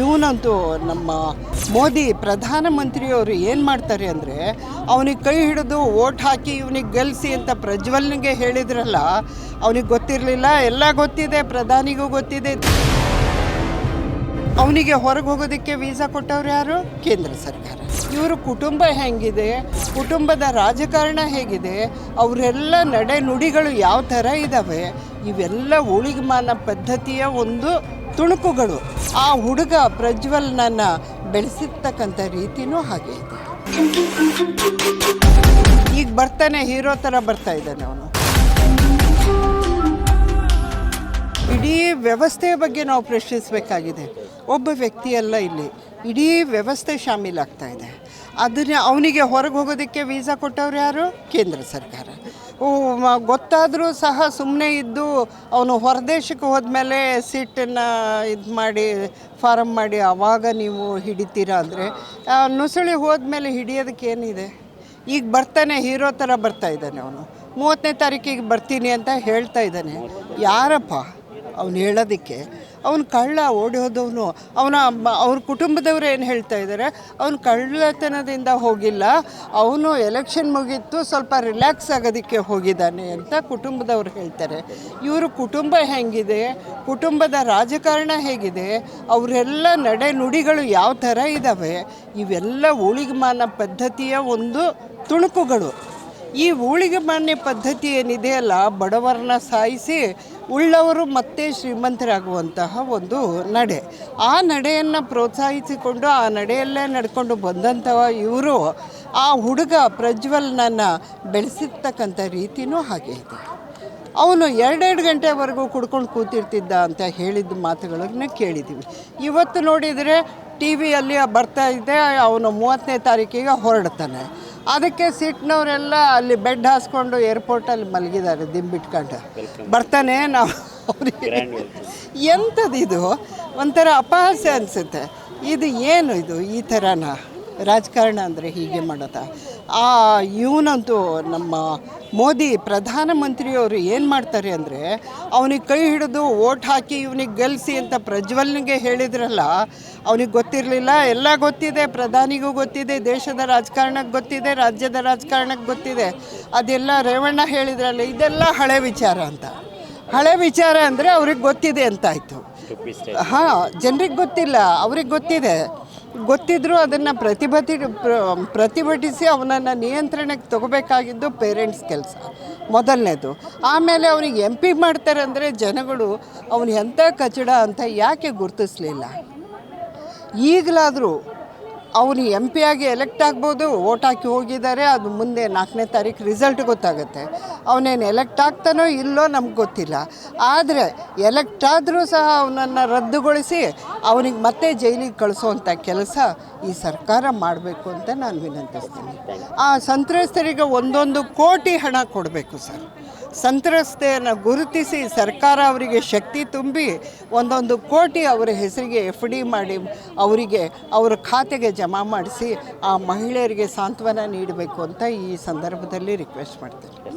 ಇವನಂತೂ ನಮ್ಮ ಮೋದಿ ಪ್ರಧಾನಮಂತ್ರಿಯವರು ಏನು ಮಾಡ್ತಾರೆ ಅಂದರೆ, ಅವನಿಗೆ ಕೈ ಹಿಡಿದು ಓಟ್ ಹಾಕಿ ಇವನಿಗೆ ಗೆಲ್ಲಿಸಿ ಅಂತ ಪ್ರಜ್ವಲ್ನಿಗೆ ಹೇಳಿದ್ರಲ್ಲ, ಅವನಿಗೆ ಗೊತ್ತಿರಲಿಲ್ಲ, ಎಲ್ಲ ಗೊತ್ತಿದೆ, ಪ್ರಧಾನಿಗೂ ಗೊತ್ತಿದೆ. ಅವನಿಗೆ ಹೊರಗೆ ಹೋಗೋದಕ್ಕೆ ವೀಸಾ ಕೊಟ್ಟವ್ರು ಯಾರು? ಕೇಂದ್ರ ಸರ್ಕಾರ. ಇವರು ಕುಟುಂಬ ಹೆಂಗಿದೆ, ಕುಟುಂಬದ ರಾಜಕಾರಣ ಹೇಗಿದೆ, ಅವರೆಲ್ಲ ನಡೆ ನುಡಿಗಳು ಯಾವ ಥರ ಇದ್ದಾವೆ ಇವೆಲ್ಲ ಉಳಿಗಮಾನ ಪದ್ಧತಿಯ ಒಂದು ತುಣುಕುಗಳು. ಆ ಹುಡುಗ ಪ್ರಜ್ವಲ್ನನ್ನ ಬೆಳೆಸಿರ್ತಕ್ಕಂಥ ರೀತಿನೂ ಹಾಗೆ ಇದೆ. ಈಗ ಬರ್ತಾನೆ, ಹೀರೋ ಥರ ಬರ್ತಾ ಇದ್ದಾನೆ ಅವನು. ಇಡೀ ವ್ಯವಸ್ಥೆಯ ಬಗ್ಗೆ ನಾವು ಪ್ರಶ್ನಿಸಬೇಕಾಗಿದೆ. ಒಬ್ಬ ವ್ಯಕ್ತಿಯಲ್ಲ ಇಲ್ಲಿ. ಇಡೀ ವ್ಯವಸ್ಥೆ ಶಾಮೀಲಾಗ್ತಾ ಇದೆ. ಅದನ್ನ ಅವನಿಗೆ ಹೊರಗೆ ಹೋಗೋದಕ್ಕೆ ವೀಸಾ ಕೊಟ್ಟವ್ರು ಯಾರು? ಕೇಂದ್ರ ಸರ್ಕಾರ. ಗೊತ್ತಾದರೂ ಸಹ ಸುಮ್ಮನೆ ಇದ್ದು ಅವನು ಹೊರದೇಶಕ್ಕೆ ಹೋದ್ಮೇಲೆ ಸೀಟನ್ನು ಇದು ಮಾಡಿ ಫಾರಮ್ ಮಾಡಿ ಆವಾಗ ನೀವು ಹಿಡಿತೀರಾ ಅಂದರೆ ನುಸುಳಿ ಹೋದ್ಮೇಲೆ ಹಿಡಿಯೋದಕ್ಕೆ ಏನಿದೆ? ಈಗ ಬರ್ತಾನೆ, ಹೀರೋ ಥರ ಬರ್ತಾ ಇದ್ದಾನೆ ಅವನು. ಮೂವತ್ತನೇ ತಾರೀಕಿಗೆ ಬರ್ತೀನಿ ಅಂತ ಹೇಳ್ತಾ ಇದ್ದಾನೆ. ಯಾರಪ್ಪ? ಅವನು ಹೇಳೋದಕ್ಕೆ. ಅವನು ಕಳ್ಳ ಓಡಿ ಹೋದವನು, ಅವನ ಅವ್ರ ಕುಟುಂಬದವರು ಏನು ಹೇಳ್ತಾ ಇದ್ದಾರೆ ಅವನು ಕಳ್ಳತನದಿಂದ ಹೋಗಿಲ್ಲ, ಅವನು ಎಲೆಕ್ಷನ್ ಮುಗೀತು ಸ್ವಲ್ಪ ರಿಲ್ಯಾಕ್ಸ್ ಆಗೋದಕ್ಕೆ ಹೋಗಿದ್ದಾನೆ ಅಂತ ಕುಟುಂಬದವ್ರು ಹೇಳ್ತಾರೆ. ಇವರು ಕುಟುಂಬ ಹೇಗಿದೆ, ಕುಟುಂಬದ ರಾಜಕಾರಣ ಹೇಗಿದೆ, ಅವರೆಲ್ಲ ನಡೆ ನುಡಿಗಳು ಯಾವ ಥರ ಇದ್ದಾವೆ ಇವೆಲ್ಲ ಉಳಿಗಮಾನ ಪದ್ಧತಿಯ ಒಂದು ತುಣುಕುಗಳು. ಈ ಊಳಿಗೆ ಮಾನ್ಯ ಪದ್ಧತಿ ಏನಿದೆಯಲ್ಲ ಬಡವರನ್ನ ಸಾಯಿಸಿ ಉಳ್ಳವರು ಮತ್ತೆ ಶ್ರೀಮಂತರಾಗುವಂತಹ ಒಂದು ನಡೆ. ಆ ನಡೆಯನ್ನು ಪ್ರೋತ್ಸಾಹಿಸಿಕೊಂಡು, ಆ ನಡೆಯಲ್ಲೇ ನಡ್ಕೊಂಡು ಬಂದಂತಹ ಇವರು ಆ ಹುಡುಗ ಪ್ರಜ್ವಲ್ನನ್ನು ಬೆಳೆಸಿರ್ತಕ್ಕಂಥ ರೀತಿನೂ ಹಾಗೆ ಇದೆ. ಅವನು ಎರಡೆರಡು ಗಂಟೆವರೆಗೂ ಕುಡ್ಕೊಂಡು ಕೂತಿರ್ತಿದ್ದ ಅಂತ ಹೇಳಿದ ಮಾತುಗಳನ್ನು ಕೇಳಿದ್ದೀವಿ ಇವತ್ತು ನೋಡಿದರೆ ಟಿ ವಿಯಲ್ಲಿ ಬರ್ತಾ ಇದೆ, ಅವನು ಮೂವತ್ತನೇ ತಾರೀಕಿಗೆ ಹೊರಡ್ತಾನೆ. ಅದಕ್ಕೆ ಸಿಟ್ನವರೆಲ್ಲ ಅಲ್ಲಿ ಬೆಡ್ ಹಾಸ್ಕೊಂಡು ಏರ್ಪೋರ್ಟಲ್ಲಿ ಮಲಗಿದ್ದಾರೆ ದಿಂಬಿಟ್ಕೊಂಡು ಬರ್ತಾನೆ ನಾವು ಅವ್ರಿಗೆ. ಎಂಥದ್ದು? ಇದು ಒಂಥರ ಅಪಹಾಸ್ಯ ಅನಿಸುತ್ತೆ. ಇದು ಏನು ಇದು? ಈ ಥರನ? ರಾಜಕಾರಣ ಅಂದರೆ ಹೀಗೆ ಮಾಡೋದ? ಆ ಇವನಂತೂ ನಮ್ಮ ಮೋದಿ ಪ್ರಧಾನಮಂತ್ರಿಯವರು ಏನು ಮಾಡ್ತಾರೆ ಅಂದರೆ ಅವನಿಗೆ ಕೈ ಹಿಡಿದು ಓಟ್ ಹಾಕಿ ಇವನಿಗೆ ಗೆಲ್ಲಿಸಿ ಅಂತ ಪ್ರಜ್ವಲ್ನಿಗೆ ಹೇಳಿದ್ರಲ್ಲ ಅವನಿಗೆ ಗೊತ್ತಿರಲಿಲ್ಲ. ಎಲ್ಲ ಗೊತ್ತಿದೆ ಪ್ರಧಾನಿಗೂ ಗೊತ್ತಿದೆ ದೇಶದ ರಾಜಕಾರಣಕ್ಕೆ ಗೊತ್ತಿದೆ ರಾಜ್ಯದ ರಾಜಕಾರಣಕ್ಕೆ ಗೊತ್ತಿದೆ. ಅದೆಲ್ಲ ರೇವಣ್ಣ ಹೇಳಿದ್ರಲ್ಲ ಇದೆಲ್ಲ ಹಳೆ ವಿಚಾರ ಅಂತ. ಹಳೆ ವಿಚಾರ ಅಂದರೆ ಅವ್ರಿಗೆ ಗೊತ್ತಿದೆ ಅಂತಾಯಿತು ಹಾಂ ಜನರಿಗೆ ಗೊತ್ತಿಲ್ಲ ಅವ್ರಿಗೆ ಗೊತ್ತಿದೆ. ಗೊತ್ತಿದ್ರೂ ಅದನ್ನು ಪ್ರತಿಭಟಿ ಪ್ರ- ಪ್ರತಿಭಟಿಸಿ ಅವನನ್ನು ನಿಯಂತ್ರಣಕ್ಕೆ ತಗೋಬೇಕಾಗಿದ್ದು ಪೇರೆಂಟ್ಸ್ ಕೆಲಸ. ಮೊದಲನೇದು. ಆಮೇಲೆ ಅವನಿಗೆ ಎಂ ಪಿ ಮಾಡ್ತಾರೆ ಅಂದರೆ ಜನಗಳು ಅವನು ಎಂಥ ಕಚಡ ಅಂತ ಯಾಕೆ ಗುರುತಿಸಲಿಲ್ಲ? ಈಗಲಾದರೂ ಅವನು ಎಂ ಪಿ ಆಗಿ ಎಲೆಕ್ಟ್ ಆಗ್ಬೋದು ಓಟ್ ಹಾಕಿ ಹೋಗಿದ್ದಾರೆ, ಅದು ಮುಂದೆ ನಾಲ್ಕನೇ ತಾರೀಕು ರಿಸಲ್ಟ್ ಗೊತ್ತಾಗುತ್ತೆ. ಅವನೇನು ಎಲೆಕ್ಟ್ ಆಗ್ತಾನೋ ಇಲ್ಲೋ ನಮ್ಗೆ ಗೊತ್ತಿಲ್ಲ. ಆದರೆ ಎಲೆಕ್ಟ್ ಆದರೂ ಸಹ ಅವನನ್ನು ರದ್ದುಗೊಳಿಸಿ ಅವನಿಗೆ ಮತ್ತೆ ಜೈಲಿಗೆ ಕಳಿಸುವಂಥ ಕೆಲಸ ಈ ಸರ್ಕಾರ ಮಾಡಬೇಕು ಅಂತ ನಾನು ವಿನಂತಿಸ್ತೀನಿ. ಆ ಸಂತ್ರಸ್ತರಿಗೆ ಒಂದೊಂದು ಕೋಟಿ ಹಣ ಕೊಡಬೇಕು ಸರ್. ಸಂತ್ರಸ್ತೆಯನ್ನು ಗುರುತಿಸಿ ಸರ್ಕಾರ ಅವರಿಗೆ ಶಕ್ತಿ ತುಂಬಿ ಒಂದೊಂದು ಕೋಟಿ ಅವರ ಹೆಸರಿಗೆ ಎಫ್ ಡಿ ಮಾಡಿ ಅವರಿಗೆ ಅವರ ಖಾತೆಗೆ ಜಮಾ ಮಾಡಿಸಿ ಆ ಮಹಿಳೆಯರಿಗೆ ಸಾಂತ್ವನ ನೀಡಬೇಕು ಅಂತ ಈ ಸಂದರ್ಭದಲ್ಲಿ ರಿಕ್ವೆಸ್ಟ್ ಮಾಡ್ತೀನಿ.